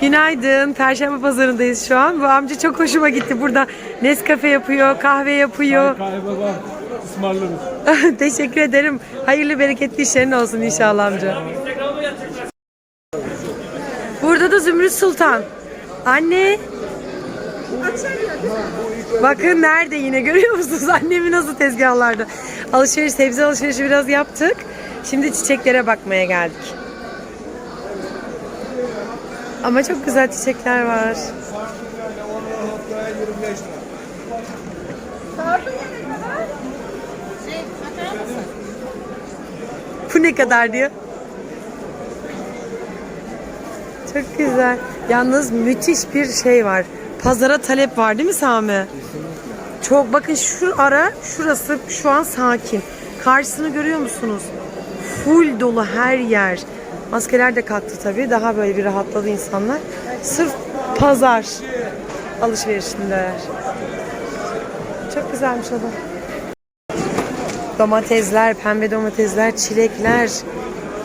Günaydın. Perşembe pazarındayız şu an. Bu amca çok hoşuma gitti. Burada Nescafe yapıyor, kahve yapıyor. Kahve baba ısmarlarız. Teşekkür ederim. Hayırlı bereketli işlerin olsun inşallah amca. Burada da Zümrüt Sultan. Anne. Bakın nerede yine görüyor musunuz? Annemi nasıl tezgahlarda. Alışveriş, sebze alışverişi biraz yaptık. Şimdi çiçeklere bakmaya geldik. Ama çok güzel çiçekler var. Bu ne kadar diyor. Çok güzel. Yalnız müthiş bir şey var. Pazara talep var değil mi Sami? Çok bakın şu ara şurası şu an sakin. Karşısını görüyor musunuz? Full dolu her yer. Maskeler de kalktı tabii. Daha böyle bir rahatladı insanlar. Sırf pazar alışverişindeler. Çok güzelmiş o da. Domatesler, pembe domatesler, çilekler,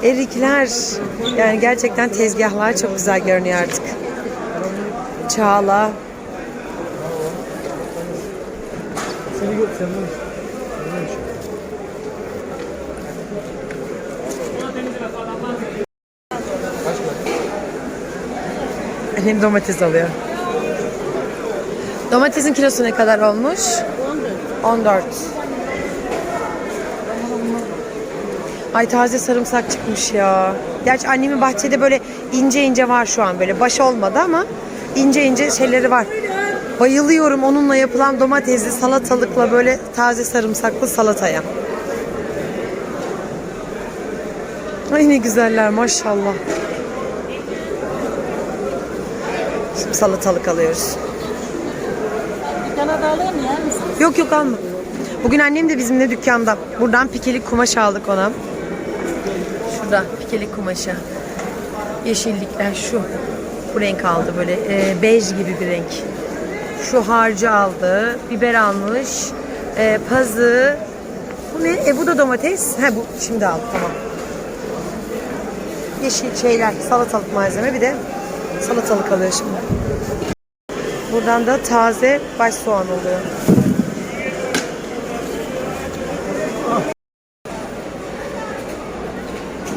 erikler. Yani gerçekten tezgahlar çok güzel görünüyor artık. Çağla. Seni Annem domates alıyor. Domatesin kilosu ne kadar olmuş? 14. Ay taze sarımsak çıkmış ya. Gerçi annemin bahçede böyle ince ince var şu an böyle baş olmadı ama ince ince şeyleri var. Bayılıyorum onunla yapılan domatesli salatalıkla böyle taze sarımsaklı salataya. Ay ne güzeller maşallah. Şimdi salatalık alıyoruz. Bir tane daha alayım mı yer misin? Yok yok alma. Bugün annem de bizimle dükkanda. Buradan pikelik kumaş aldık ona. Şurada pikelik kumaşı. Yeşillikler şu. Bu renk aldı böyle e, bej gibi bir renk. Şu harcı aldı. Biber almış. E, pazı. Bu ne? E bu da domates. He bu şimdi aldı tamam. Yeşil şeyler, salatalık malzeme bir de salatalık alıyor. Buradan da taze baş soğan oluyor.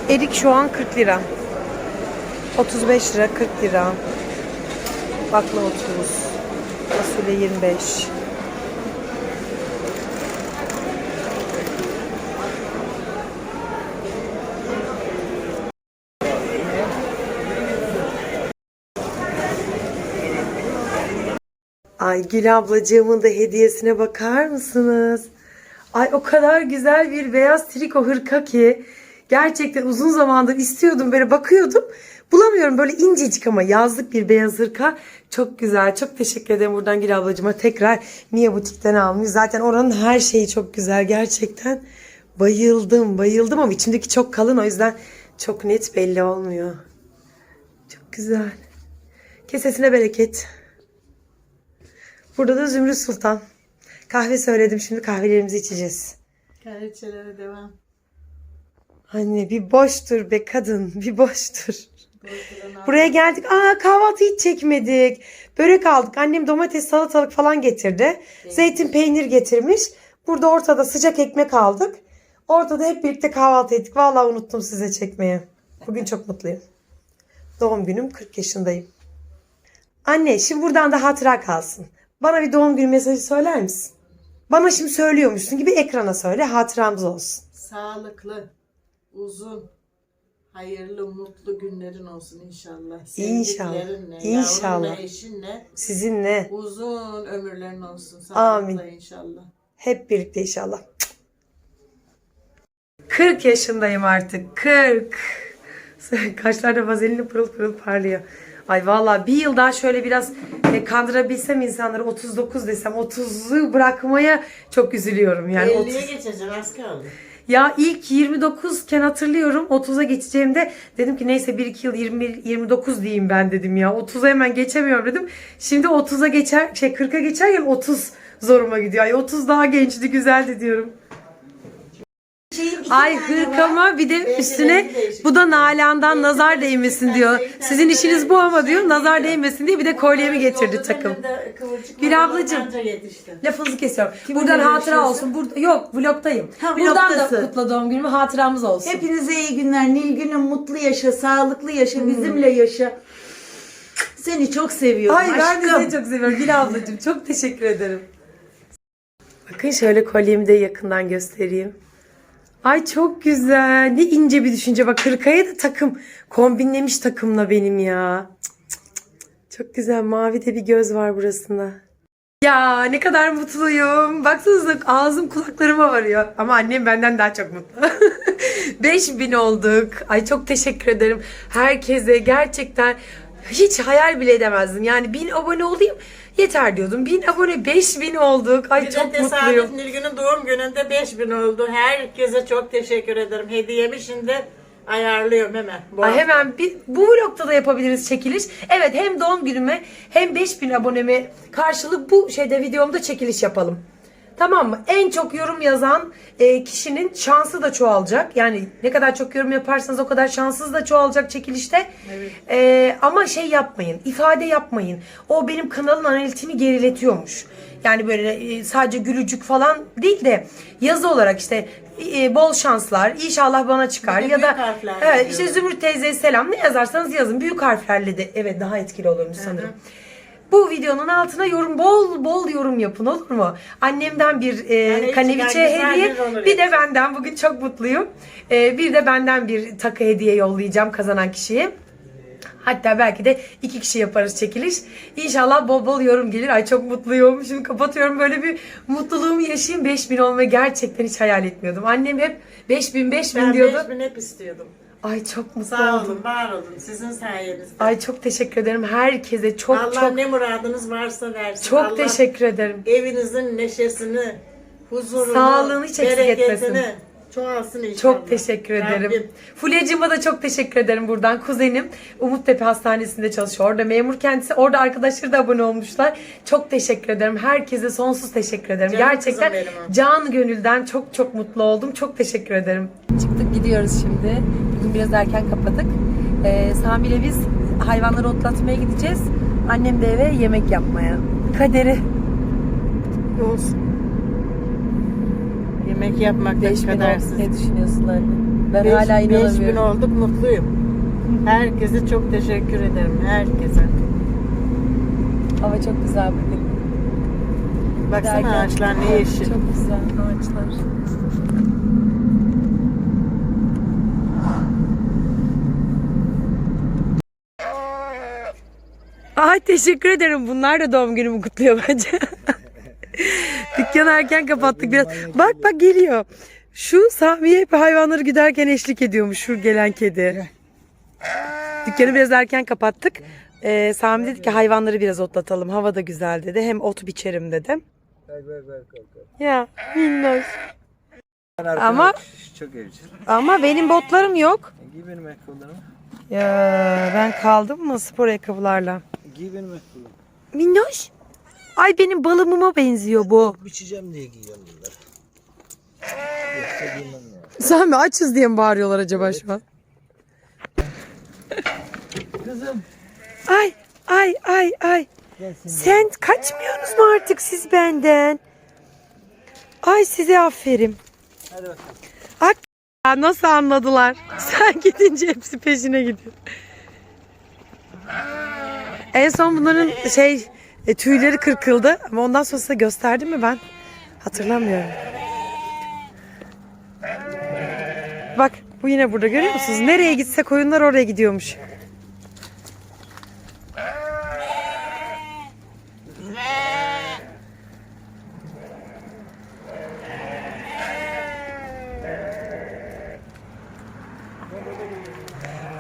Erik şu an 40 lira. 35 lira, 40 lira. Bakla 30. Fasulye 25. Ay Gül ablacığımın da hediyesine bakar mısınız? Ay o kadar güzel bir beyaz triko hırka ki gerçekten uzun zamandır istiyordum böyle bakıyordum. Bulamıyorum böyle incecik ama yazlık bir beyaz hırka. Çok güzel. Çok teşekkür ederim buradan Gül ablacığıma tekrar Mia Butik'ten almış. Zaten oranın her şeyi çok güzel gerçekten. Bayıldım bayıldım ama içindeki çok kalın o yüzden çok net belli olmuyor. Çok güzel. Kesesine bereket. Burada da Zümrüt Sultan. Kahve söyledim şimdi kahvelerimizi içeceğiz. Kraliçelere devam. Anne bir boştur be kadın bir boştur. Buraya geldik. Aa kahvaltı hiç çekmedik. Börek aldık. Annem domates, salatalık falan getirdi. Zeytin, peynir getirmiş. Burada ortada sıcak ekmek aldık. Ortada hep birlikte kahvaltı ettik. Vallahi unuttum size çekmeye. Bugün çok mutluyum. Doğum günüm 40 yaşındayım. Anne şimdi buradan da hatıra kalsın. Bana bir doğum günü mesajı söyler misin? Bana şimdi söylüyormuşsun gibi ekrana söyle hatıramız olsun. Sağlıklı, uzun, hayırlı, mutlu günlerin olsun inşallah. İnşallah, inşallah. yavrunla, eşinle Sizinle uzun ömürlerin olsun. Sağlıklı Amin. inşallah. hep birlikte inşallah. 40 yaşındayım artık. 40. Kaşlarda vazelini pırıl pırıl parlıyor. Ay vallahi bir yıl daha şöyle biraz e, kandırabilsem insanları 39 desem 30'u bırakmaya çok üzülüyorum. Yani 30. 50'ye geçeceksin az kaldı. Ya ilk 29 iken hatırlıyorum 30'a geçeceğimde dedim ki neyse 1-2 yıl 21 29 diyeyim ben dedim ya. 30'a hemen geçemiyorum dedim. Şimdi 30'a geçer şey 40'a geçerken 30 zoruma gidiyor. Ay 30 daha gençti güzeldi diyorum. Şeyim iki Ay tane var. hırkama bir de üstüne değişik. bu da Nalan'dan nazar değmesin diyor. Sizin işiniz bu ama diyor nazar değmesin diye bir de kolyemi getirdi Yolda takım. dönemde kıvırcık Bir var, ablacığım. anca yetişti. Lafınızı kesiyorum. Buradan hatıra görüşüyorsun? olsun. Burada yok vlogtayım. Ha, Buradan da vlogtasın. kutla doğum günümü hatıramız olsun. Hepinize iyi günler. Nilgün'üm mutlu yaşa, sağlıklı yaşa, bizimle yaşa. Seni çok seviyorum Ay ben de aşkım. seni çok seviyorum Gül ablacığım. Çok teşekkür ederim. Bakın şöyle kolyemi de yakından göstereyim. Ay çok güzel. Ne ince bir düşünce. Bak hırkaya da takım. Kombinlemiş takımla benim ya. Çok güzel. Mavi de bir göz var burasında. Ya ne kadar mutluyum. Baksanıza ağzım kulaklarıma varıyor. Ama annem benden daha çok mutlu. 5000 olduk. Ay çok teşekkür ederim. Herkese gerçekten hiç hayal bile edemezdim. Yani 1000 abone olayım yeter diyordum. 1000 abone 5000 olduk. Ay Bir de çok tesadüf mutluyum. Nilgün'ün doğum gününde 5000 oldu. Herkese çok teşekkür ederim. Hediyemi şimdi ayarlıyorum hemen. Bu Ay hafta. hemen bir, bu vlogda da yapabiliriz çekiliş. Evet hem doğum günüme hem 5000 aboneme karşılık bu şeyde videomda çekiliş yapalım. Tamam mı? En çok yorum yazan e, kişinin şansı da çoğalacak. Yani ne kadar çok yorum yaparsanız o kadar şansınız da çoğalacak çekilişte. E, ama şey yapmayın, ifade yapmayın. O benim kanalın analitini geriletiyormuş. Yani böyle e, sadece gülücük falan değil de yazı olarak işte e, bol şanslar, inşallah bana çıkar Bir de ya büyük da harflerle evet yazıyorum. işte Zümrüt teyze selam ne yazarsanız yazın. Büyük harflerle de evet daha etkili olurmuş sanırım. Bu videonun altına yorum bol bol yorum yapın olur mu? Annemden bir e, içinden kaneviçe hediye bir de benden bugün çok mutluyum. E, bir de benden bir takı hediye yollayacağım kazanan kişiye. Hatta belki de iki kişi yaparız çekiliş. İnşallah bol bol yorum gelir. Ay çok mutluyum. Şimdi kapatıyorum. Böyle bir mutluluğumu yaşayayım. 5000 olmayı gerçekten hiç hayal etmiyordum. Annem hep 5000 5000 Ben diyordu. 5000 hep istiyordum. Ay çok mutlu Sağ oldum. olun, var olun. Sizin sayenizde. Ay çok teşekkür ederim herkese. Çok Allah çok ne muradınız varsa versin. çok Allah teşekkür ederim. Evinizin neşesini, huzurunu, Sağlığını hiç eksik etmesin. Çoğalsın inşallah. Çok teşekkür ederim. Rabbim. Fulya'cığıma da çok teşekkür ederim buradan. Kuzenim Umuttepe Hastanesi'nde çalışıyor. Orada memur kendisi. Orada arkadaşları da abone olmuşlar. Çok teşekkür ederim. Herkese sonsuz teşekkür ederim. Canım Gerçekten can gönülden çok çok mutlu oldum. Çok teşekkür ederim. Çıktık gidiyoruz şimdi. Bugün biraz erken kapadık. Ee, Sami ile biz hayvanları otlatmaya gideceğiz. Annem de eve yemek yapmaya. Kaderi. Olsun. Yemek yapmak ne 5000 kadersiz. Ne düşünüyorsun anne? Ben Beş- hala beş bin inanamıyorum. olduk mutluyum. Herkese çok teşekkür ederim. Herkese. Hava çok güzel bugün. Baksana Giderken- ağaçlar ne yeşil. Çok güzel ağaçlar. Ay teşekkür ederim. Bunlar da doğum günümü kutluyor bence. Dükkanı erken kapattık biraz. Bak bak geliyor. Şu Sami'ye hep hayvanları giderken eşlik ediyormuş şu gelen kedi. Dükkanı biraz erken kapattık. Ee, Sami dedi ki hayvanları biraz otlatalım. Hava da güzel dedi. Hem ot biçerim dedi. Ya minnoş. Ama Çok evcil. ama benim botlarım yok. Giy benim ayakkabılarımı. Ya ben kaldım mı spor ayakkabılarla? Giy benim ayakkabılarımı. Minnoş. Ay benim balımıma benziyor bu. Biçeceğim diye giyiyorum bunları. Yoksa giymem ya. Sen mi açız diye mi bağırıyorlar acaba şu an? Kızım. Ay ay ay ay. Sen kaçmıyorsunuz mu artık siz benden? Ay size aferin. Hadi bakalım. Ak ya nasıl anladılar? Sen gidince hepsi peşine gidiyor. En son bunların şey e, tüyleri kırkıldı ama ondan sonra size gösterdim mi ben? Hatırlamıyorum. Bak bu yine burada görüyor musunuz? Nereye gitse koyunlar oraya gidiyormuş.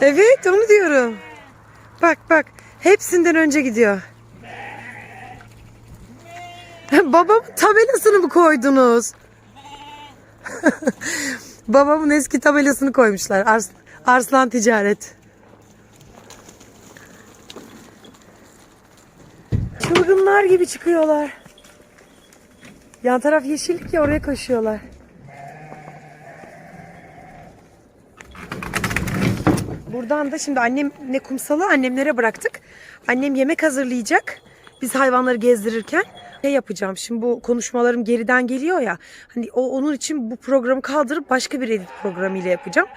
Evet onu diyorum. Bak bak hepsinden önce gidiyor babamın tabelasını mı koydunuz? babamın eski tabelasını koymuşlar. Ars Arslan Ticaret. Çılgınlar gibi çıkıyorlar. Yan taraf yeşillik ya oraya koşuyorlar. Buradan da şimdi annem ne kumsalı annemlere bıraktık. Annem yemek hazırlayacak. Biz hayvanları gezdirirken ne yapacağım? Şimdi bu konuşmalarım geriden geliyor ya. Hani o onun için bu programı kaldırıp başka bir edit programıyla yapacağım.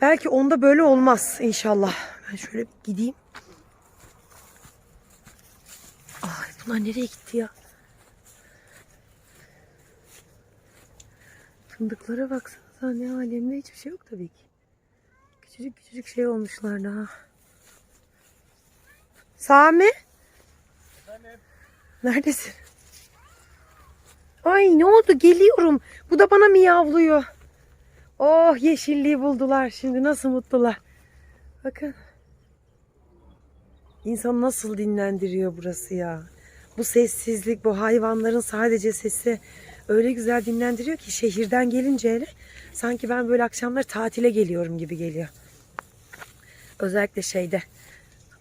Belki onda böyle olmaz inşallah. Ben şöyle gideyim. Ay bunlar nereye gitti ya? Fındıklara baksanıza ne alemde hiçbir şey yok tabii ki. Küçücük küçücük şey olmuşlar daha. Sami? Neredesin? Ay ne oldu geliyorum. Bu da bana miyavlıyor. Oh yeşilliği buldular şimdi nasıl mutlular. Bakın. İnsan nasıl dinlendiriyor burası ya. Bu sessizlik, bu hayvanların sadece sesi öyle güzel dinlendiriyor ki şehirden gelince hele sanki ben böyle akşamları tatile geliyorum gibi geliyor. Özellikle şeyde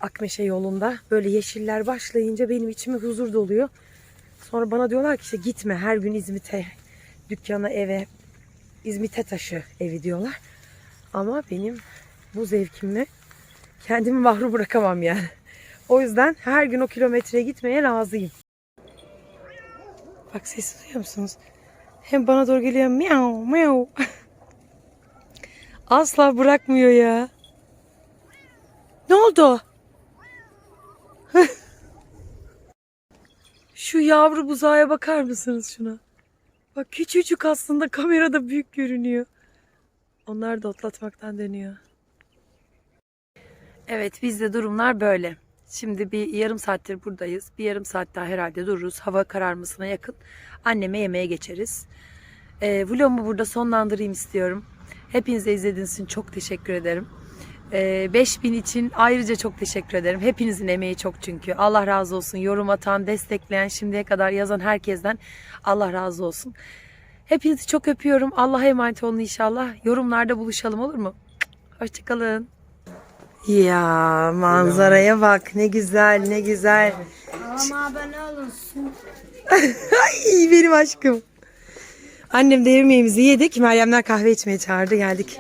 Akmeşe yolunda böyle yeşiller başlayınca benim içime huzur doluyor. Sonra bana diyorlar ki işte gitme her gün İzmit'e, dükkana, eve, İzmit'e taşı evi diyorlar. Ama benim bu zevkimle kendimi mahrum bırakamam yani. O yüzden her gün o kilometreye gitmeye razıyım. Bak sesi duyuyor musunuz? Hem bana doğru geliyor miau miau. Asla bırakmıyor ya. Ne oldu? Şu yavru buzağa bakar mısınız şuna? Bak küçücük aslında kamerada büyük görünüyor. Onlar da otlatmaktan deniyor. Evet bizde durumlar böyle. Şimdi bir yarım saattir buradayız. Bir yarım saat daha herhalde dururuz. Hava kararmasına yakın. Anneme yemeğe geçeriz. Ee, vlogumu burada sonlandırayım istiyorum. Hepinize izlediğiniz için çok teşekkür ederim. Ee, 5000 için ayrıca çok teşekkür ederim. Hepinizin emeği çok çünkü. Allah razı olsun. Yorum atan, destekleyen, şimdiye kadar yazan herkesten Allah razı olsun. Hepinizi çok öpüyorum. Allah'a emanet olun inşallah. Yorumlarda buluşalım olur mu? Hoşçakalın. Ya manzaraya bak ne güzel ne güzel. Ama abone olun. Ay benim aşkım. Annem de yemeğimizi yedik. Meryemler kahve içmeye çağırdı geldik.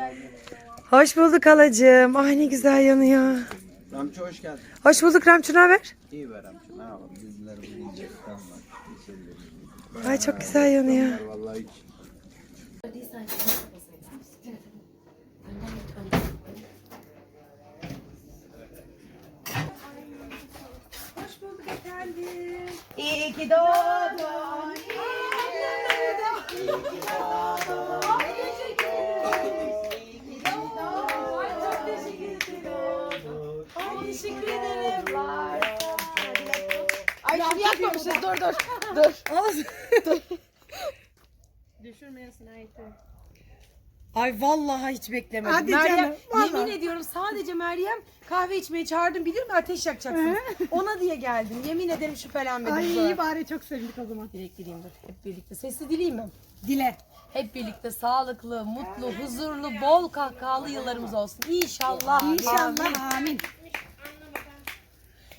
Hoş bulduk halacığım. Ay ne güzel yanıyor. Ramçı hoş geldin. Hoş bulduk Ramçı ne haber? İyi be Ramçı ne yapalım bizler bu yiyecek tamam. Ay çok güzel yanıyor. Vallahi hiç. Hoş bulduk efendim. İyi ki doğdun. Teşekkür ederim. Ay şunu yapmamışız. Dur dur. Dur. Düşürmeyesin Ayşe. Ay vallahi hiç beklemedim. Hadi Meryem, canım, vallahi. Yemin ediyorum sadece Meryem kahve içmeye çağırdım bilir mi ateş yakacaksınız. Ona diye geldim. Yemin ederim şüphelenmedim. Ay sonra. iyi bari çok sevindik o zaman. Dilek dileyim dur. Hep birlikte. Sesli dileyim mi? Dile. Hep birlikte sağlıklı, mutlu, huzurlu, bol kahkahalı yıllarımız olsun. İnşallah. İnşallah amin.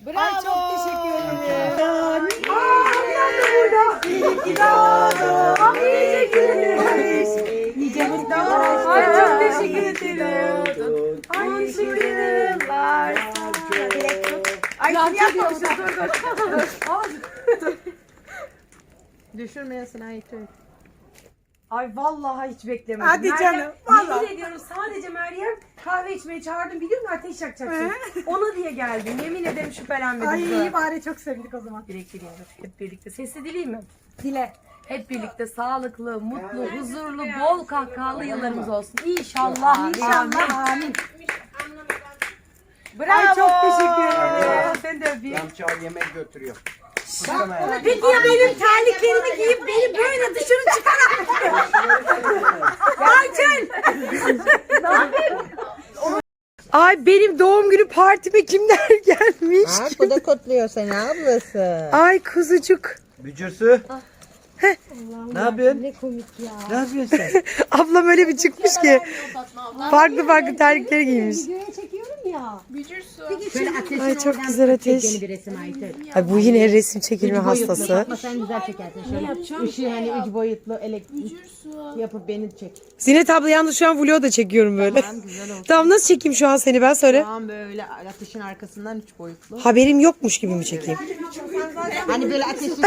Bravo. Ay çok teşekkür ederim. Aminem de burada. İyi ki doğdun. Ay teşekkür ederim. Nice mutlu Ay çok teşekkür ederim. Ay teşekkür ederim. Ay şunu yapmamışız. Dur dur. Düşürmeyesin Ayşe. Ay vallahi hiç beklemedim. Hadi canım, vallahi. Yemin ediyorum sadece Meryem kahve içmeye çağırdım bilir mi ateş yakacaksın. Ona diye geldim. Yemin ederim şüphelenmedim. Ay iyi bari çok sevindik o zaman. Dilek dileyim dur. Hep birlikte. Sesli dileyim mi? Dile. Hep birlikte sağlıklı, mutlu, huzurlu, bol kahkahalı yıllarımız olsun. İnşallah. İnşallah amin. Ay çok teşekkür ederim. Sen de öpeyim. Ramçı al yemek götürüyor. Kusama ya. Peki ya benim terliklerimi giyip beni böyle dışarı çıkaran Ayçel. Ay benim doğum günü partime kimler gelmiş? bu da kutluyor seni ablası. Ay kuzucuk. Bücürsü. Ne yapıyorsun? Ne komik ya. Ne yapıyorsun sen? Ablam öyle bir çıkmış ki. Farklı farklı terlikleri giymiş. Videoya çekiyorum ya. Ateşin Ay çok oradan güzel ateş. Bir resim. Ay bu yine resim çekilme hastası. Yapma sen güzel çekersin. Şöyle ışığı hani üç boyutlu elektrik yapıp beni çek. Zinet abla yalnız şu an vlog da çekiyorum böyle. Tamam güzel olsun. Tamam nasıl çekeyim şu an seni ben söyle. Tamam böyle ateşin arkasından üç boyutlu. Haberim yokmuş gibi mi çekeyim? Hani böyle ateşin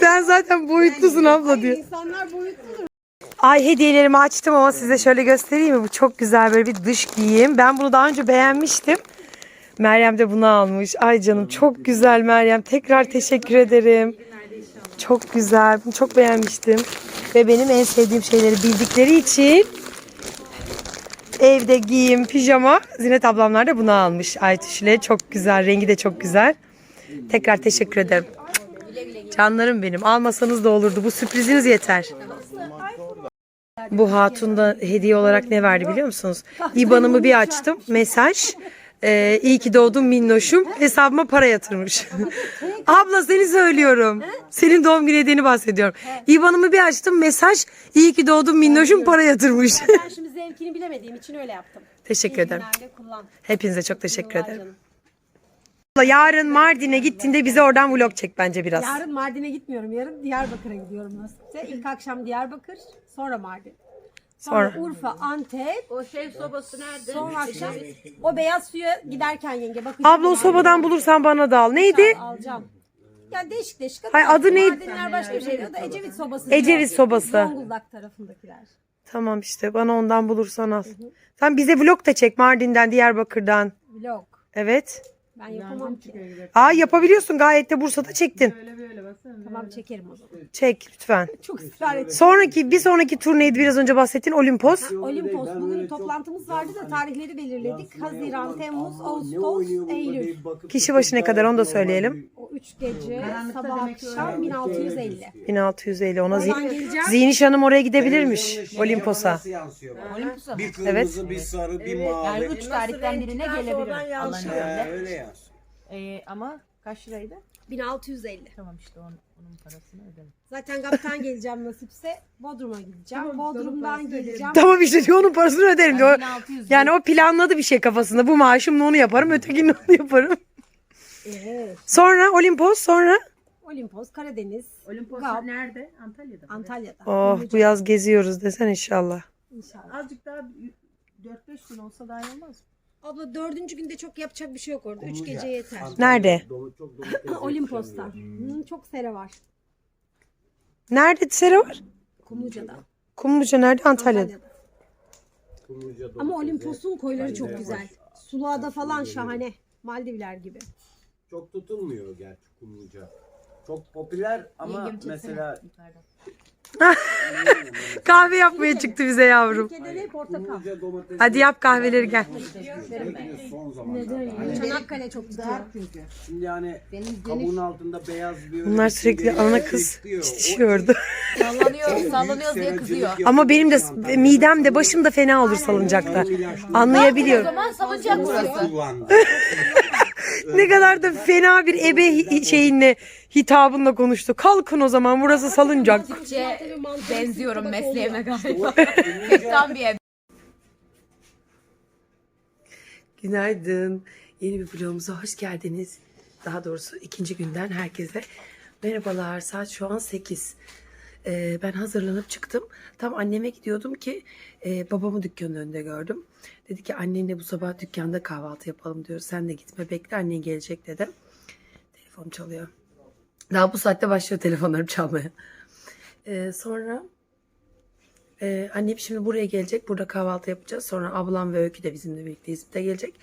Sen zaten boyutlusun abla diyor. İnsanlar boyutludur. Ay hediyelerimi açtım ama size şöyle göstereyim mi? Bu çok güzel böyle bir dış giyim. Ben bunu daha önce beğenmiştim. Meryem de bunu almış. Ay canım çok güzel Meryem. Tekrar teşekkür ederim. Çok güzel. Bunu çok beğenmiştim. Ve benim en sevdiğim şeyleri bildikleri için evde giyim, pijama. Zinet ablamlar da bunu almış. Aytüş'le çok güzel. Rengi de çok güzel. Tekrar teşekkür ederim. Canlarım benim. Almasanız da olurdu. Bu sürpriziniz yeter. Bu hatun da hediye olarak ne verdi biliyor musunuz? İban'ımı bir açtım. Mesaj. Ee, iyi ki doğdun minnoşum. Hesabıma para yatırmış. Abla seni söylüyorum. Senin doğum günü hediyeni bahsediyorum. İban'ımı bir açtım. Mesaj. İyi ki doğdun minnoşum para yatırmış. Ben şimdi zevkini bilemediğim için öyle yaptım. teşekkür ederim. Hepinize çok teşekkür ederim. Yarın Mardin'e gittiğinde bize oradan vlog çek bence biraz. Yarın Mardin'e gitmiyorum. Yarın Diyarbakır'a gidiyorum nasipse. İlk akşam Diyarbakır, sonra Mardin. Sonra, Sonra. Urfa, Antep, O şey sobası nerede? sonra akşam o beyaz suya giderken yenge bakacağım. Abla o sobadan bulursan bana da al. Neydi? Alacağım. Ya değişik değişik. Hay, adı neydi? Mardinler başka bir şey diyor da Ecevit sobası. Ecevit diyor. sobası. Zonguldak tarafındakiler. Tamam işte bana ondan bulursan al. Sen bize vlog da çek Mardin'den, Diyarbakır'dan. Vlog. Evet. Ben yapamam ki. Aa yapabiliyorsun gayet de Bursa'da çektin. Tamam çekerim o zaman. Çek lütfen. Çok ısrar ettim. Sonraki bir sonraki turneydi biraz önce bahsettiğin Olimpos. Olimpos bugün toplantımız vardı da tarihleri belirledik. Haziran, Temmuz, Ağustos, Eylül. Kişi başı ne kadar onu da söyleyelim. O üç gece sabah akşam 1650. 1650 ona Oradan zi- geleceğim. Zihniş Hanım oraya gidebilirmiş Olimpos'a. Olimpos'a. Bir kırmızı, bir sarı, bir mavi. Yani üç tarihten birine gelebilirim. İzniyle. öyle yaz. Ee, ama kaç liraydı? 1650. Tamam işte onun, onun parasını ödedim. Zaten GAP'tan geleceğim nasipse Bodrum'a gideceğim. Bodrum'dan geleceğim. Tamam işte diyor onun parasını öderim diyor. 1600 Yani o planladı bir şey kafasında. Bu maaşımla onu yaparım, ötekini onu yaparım. Evet. Sonra Olimpos, sonra Olimpos, Karadeniz, Olimpos Gap. nerede? Antalya'da. Antalya'da. oh bu yaz geziyoruz desen inşallah. İnşallah. Azıcık daha 4-5 gün olsa daha iyi olmaz mı? Abla dördüncü günde çok yapacak bir şey yok orada. Üç gece yeter. Nerede? Olimpos'ta. Hı, çok sere var. Nerede sere var? Kumluca'da. Kumluca nerede? Antalya'da. Antalya'da. Ama Olimpos'un koyları çok güzel. Sulağda falan şahane. Maldivler gibi. Çok tutulmuyor gerçi kumluca. Çok popüler ama mesela. Kahve yapmaya çıktı bize yavrum. Türkiye'de portakal. Hadi yap kahveleri gel. son zamanlarda. Çanakkale çok tutuyor. Şimdi yani kabuğun altında beyaz bir Bunlar sürekli ana kız çitişiyordu. Sallanıyor, sallanıyoruz diye kızıyor. Ama benim de midem de başım da fena olur salıncakta. O Anlayabiliyorum. zaman salıncak burası. kullandı. Ne kadar da fena bir ebe hi- şeyinle hitabınla konuştu. Kalkın o zaman burası salıncak. Benziyorum mesleğime galiba. Tam bir ev. Günaydın. Yeni bir vlogumuza hoş geldiniz. Daha doğrusu ikinci günden herkese merhabalar. Saat şu an 8. Ee, ben hazırlanıp çıktım. Tam anneme gidiyordum ki e, babamı dükkanın önünde gördüm. Dedi ki annenle bu sabah dükkanda kahvaltı yapalım diyor. Sen de gitme bekle annen gelecek dedim. Telefon çalıyor. Daha bu saatte başlıyor telefonlarım çalmaya. Ee, sonra ee, annem şimdi buraya gelecek. Burada kahvaltı yapacağız. Sonra ablam ve Öykü de bizimle birlikte İzmit'e gelecek.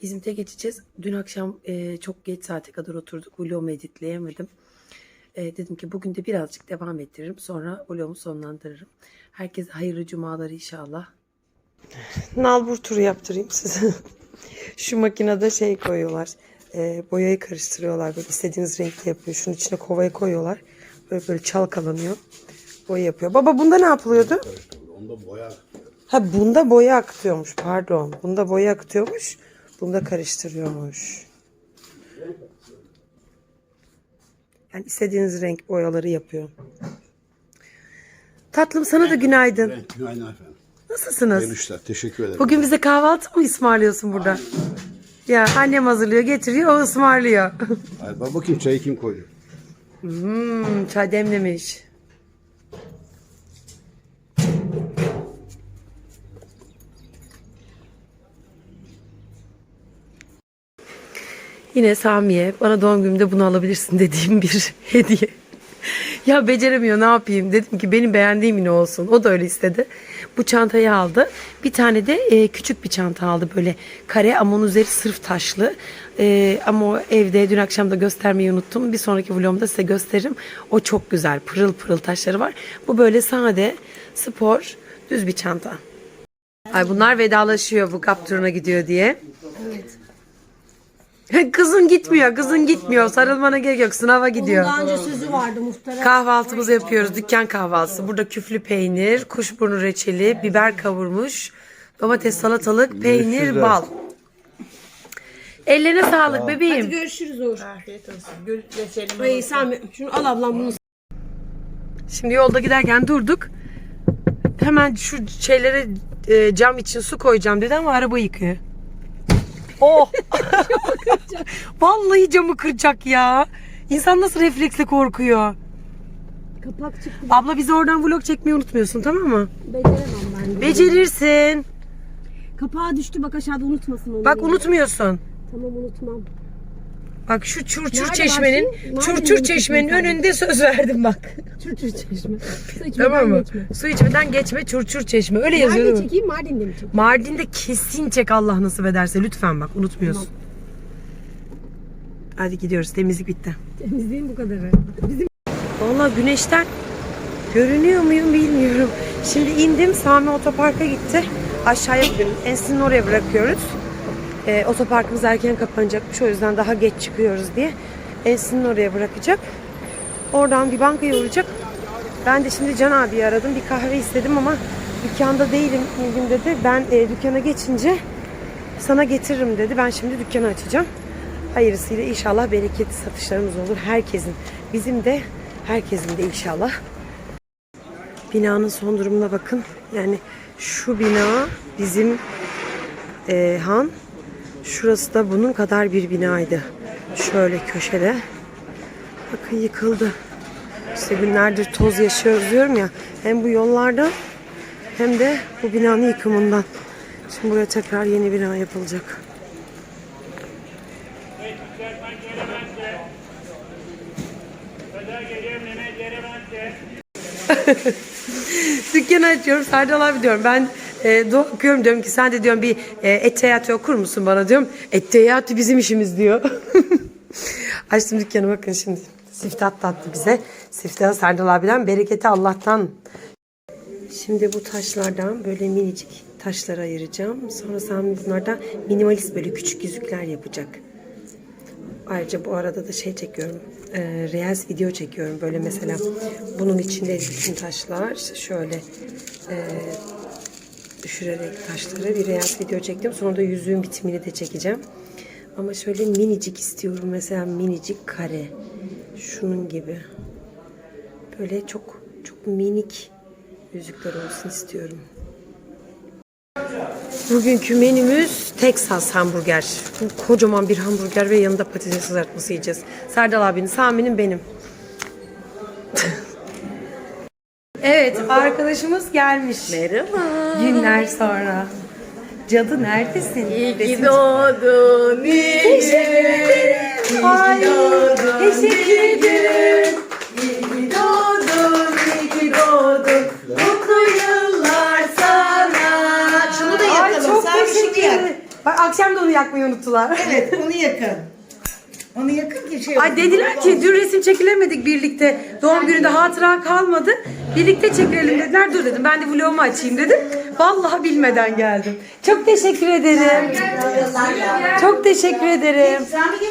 İzmit'e geçeceğiz. Dün akşam e, çok geç saate kadar oturduk. Vlogumu editleyemedim. E, dedim ki bugün de birazcık devam ettiririm. Sonra vlogumu sonlandırırım. Herkese hayırlı cumalar inşallah. Nalbur turu yaptırayım size. Şu makinede şey koyuyorlar. E, boyayı karıştırıyorlar. Böyle istediğiniz renkte yapıyor. Şunun içine kovayı koyuyorlar. Böyle böyle çalkalanıyor. Boya yapıyor. Baba bunda ne yapılıyordu? Ha bunda boya akıtıyormuş pardon. Bunda boya akıtıyormuş. Bunda karıştırıyormuş. Yani istediğiniz renk boyaları yapıyor. Tatlım sana da günaydın. Günaydın efendim. Nasılsınız? Hayırlı işler. Teşekkür ederim. Bugün bize kahvaltı mı ısmarlıyorsun burada? Ya annem hazırlıyor, getiriyor, o ısmarlıyor. Ay, bak bakayım çayı kim koydu? Hmm, çay demlemiş. Yine Samiye bana doğum günümde bunu alabilirsin dediğim bir hediye. ya beceremiyor ne yapayım dedim ki benim beğendiğim yine olsun. O da öyle istedi. Bu çantayı aldı. Bir tane de e, küçük bir çanta aldı böyle kare ama onun üzeri sırf taşlı. E, ama o evde dün akşam da göstermeyi unuttum. Bir sonraki vlogumda size gösteririm. O çok güzel pırıl pırıl taşları var. Bu böyle sade spor düz bir çanta. Ay bunlar vedalaşıyor bu kap turuna gidiyor diye. Kızın gitmiyor, kızın gitmiyor. Sarılmana gerek yok. Sınava gidiyor. Daha önce sözü vardı muhtara. Kahvaltımızı yapıyoruz. Dükkan kahvaltısı. Burada küflü peynir, kuşburnu reçeli, biber kavurmuş, domates, salatalık, peynir, bal. Ellerine sağlık bebeğim. Görüşürüz Uğur. Afiyet olsun. Gül reçelimi Ay Sami şunu al ablam bunu. Şimdi yolda giderken durduk. Hemen şu şeylere e, cam için su koyacağım dedi ama araba yıkıyor. Oh! Vallahi camı kıracak ya. İnsan nasıl refleksle korkuyor. Kapak çıktı. Abla bizi oradan vlog çekmeyi unutmuyorsun tamam mı? Beceremem ben. de. Becerirsin. Kapağı düştü bak aşağıda unutmasın onu. Bak unutmuyorsun. Tamam unutmam. Bak şu çurçur Nerede çeşmenin, bakayım? Nerede çurçur benim çeşmenin çeşmem? önünde söz verdim bak. Çırçır çeşme. Tamam mı? geçme. Su içmeden geçme çurçur çeşme. Öyle yazıyor Nerede değil mi? çekeyim Mardin'de mi çekeyim? Mardin'de kesin çek Allah nasip ederse. Lütfen bak unutmuyorsun. Hadi gidiyoruz. Temizlik bitti. Temizliğin bu kadarı. Vallahi güneşten görünüyor muyum bilmiyorum. Şimdi indim. Sami otoparka gitti. Aşağıya bugün Ensin'in oraya bırakıyoruz. Ee, otoparkımız erken kapanacakmış. O yüzden daha geç çıkıyoruz diye. Ensin'in oraya bırakacak. Oradan bir bankaya uğrayacak. Ben de şimdi Can abi aradım. Bir kahve istedim ama dükkanda değilim Nilgün dedi. Ben e, dükkana geçince sana getiririm dedi. Ben şimdi dükkanı açacağım. Hayırlısıyla inşallah bereketli satışlarımız olur. Herkesin. Bizim de herkesin de inşallah. Binanın son durumuna bakın. Yani şu bina bizim e, han. Şurası da bunun kadar bir binaydı. Şöyle köşede. Bakın yıkıldı. İşte günlerdir toz yaşıyoruz diyorum ya. Hem bu yollarda hem de bu binanın yıkımından. Şimdi buraya tekrar yeni bina yapılacak. Dükkanı açıyorum. Serdal abi diyorum ben e, okuyorum diyorum ki sen de diyorum bir e, ettehiyatı okur musun bana diyorum. Ettehiyatı bizim işimiz diyor. Açtım dükkanı bakın şimdi. Siftat tattı bize. Siftat Serdal abiden bereketi Allah'tan. Şimdi bu taşlardan böyle minicik taşlar ayıracağım. Sonra Sami bunlardan minimalist böyle küçük yüzükler yapacak. Ayrıca bu arada da şey çekiyorum. E, Reels video çekiyorum. Böyle mesela bunun içinde bütün taşlar şöyle e, düşürerek taşları bir Reels video çektim. Sonra da yüzüğün bitimini de çekeceğim. Ama şöyle minicik istiyorum. Mesela minicik kare. Şunun gibi. Böyle çok çok minik yüzükler olsun istiyorum. Bugünkü menümüz Texas hamburger. Kocaman bir hamburger ve yanında patates kızartması yiyeceğiz. Serdal abinin, Sami'nin benim. Evet, arkadaşımız gelmiş. Merhaba. Günler sonra. Cadı neredesin? İyi ki doğdun. Teşekkür ederim. Ay, teşekkür ederim. İyi ki doğdun, iyi ki doğdun. Mutlu yıllar sana. Şunu da Ay yakalım. çok Sen bir şey teşekkür yak. ederim. Bak akşam da onu yakmayı unuttular. Evet onu yakın. Onu yakın ki şey Ay dediler ki dün resim çekilemedik birlikte. Doğum gününde hatıra kalmadı. Birlikte çekilelim dediler. Dur dedim ben de vlogumu açayım dedim. Vallahi bilmeden geldim. Çok teşekkür ederim. Çok teşekkür ederim.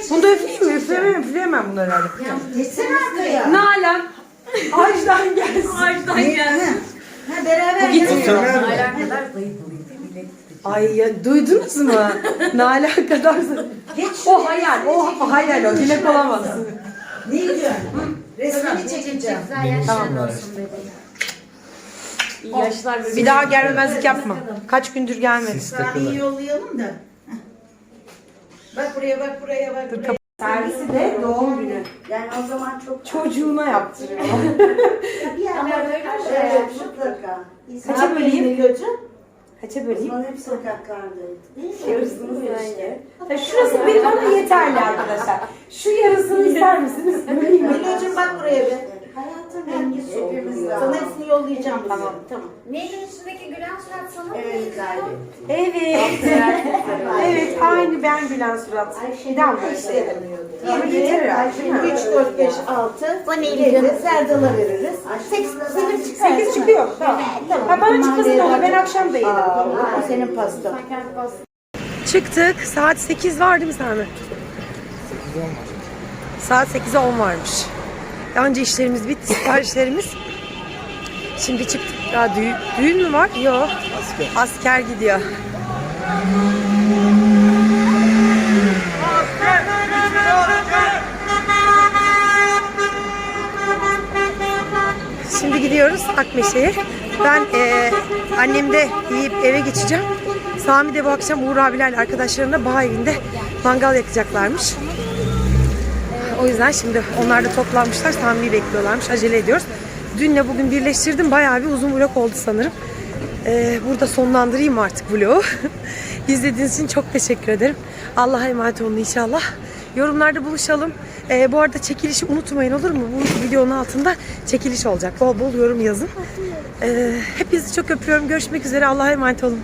Bunu da üfleyeyim mi? Üfleyemem, üfleyemem bunu herhalde. Geçsene arkaya. Nalan. Ağaçtan gelsin. Ağaçtan gelsin. Ha beraber. Ay ya duydunuz mu? Nalan kadar. o hayal, o hayal o. Dilek olamazsın. Nilgün, resmini çekeceğim. İyi yaşlar ve Bir daha gelmemezlik yapma. Kaç gündür gelmedi. Saniye yollayalım da. Bak buraya bak buraya bak buraya. Servisi de doğum günü. Yani o zaman çok Çocuğuna yaptırıyor. bir yerlerde Evet mutlaka. Kaça böleyim? Kaça böleyim? Bunlar hep sokaklardaydı. Yarısını işte. Şurası bir bana yeterli arkadaşlar. Şu yarısını ister misiniz? Böleyim mi? Bak buraya bir. Hayatım rengi soldu. Sana hepsini yollayacağım bize. Tamam. tamam. Neyin üstündeki gülen surat sana mı Evet? Evet. evet aynı ben gülen surat. Bu işte. Ama yeter mi? 3, 4, 5, 6. Vanilya. Serdal'a veririz. 8, 8 çıkar. 8 çıkıyor. Tamam. Ha, bana çıkmasın da olur. Ben akşam da yedim. O senin pastan. Çıktık. Saat 8 var değil mi Sami? 8 var. Saat 8'e 10 varmış. Önce işlerimiz bitti, siparişlerimiz. Şimdi çıktık. Ya düğün, düğün mü var? Yok. Asker. Asker gidiyor. Şimdi gidiyoruz Akmeşe'ye. Ben eee annemde yiyip eve geçeceğim. Sami de bu akşam Uğur abilerle arkadaşlarına bağ evinde mangal yakacaklarmış. O yüzden şimdi onlar da toplanmışlar. Sami'yi bekliyorlarmış. Acele ediyoruz. Dünle bugün birleştirdim. Bayağı bir uzun vlog oldu sanırım. Eee, burada sonlandırayım artık vlogu. İzlediğiniz için çok teşekkür ederim. Allah'a emanet olun inşallah. Yorumlarda buluşalım. Ee, bu arada çekilişi unutmayın olur mu? Bu videonun altında çekiliş olacak. Bol bol yorum yazın. Ee, hepinizi çok öpüyorum. Görüşmek üzere. Allah'a emanet olun.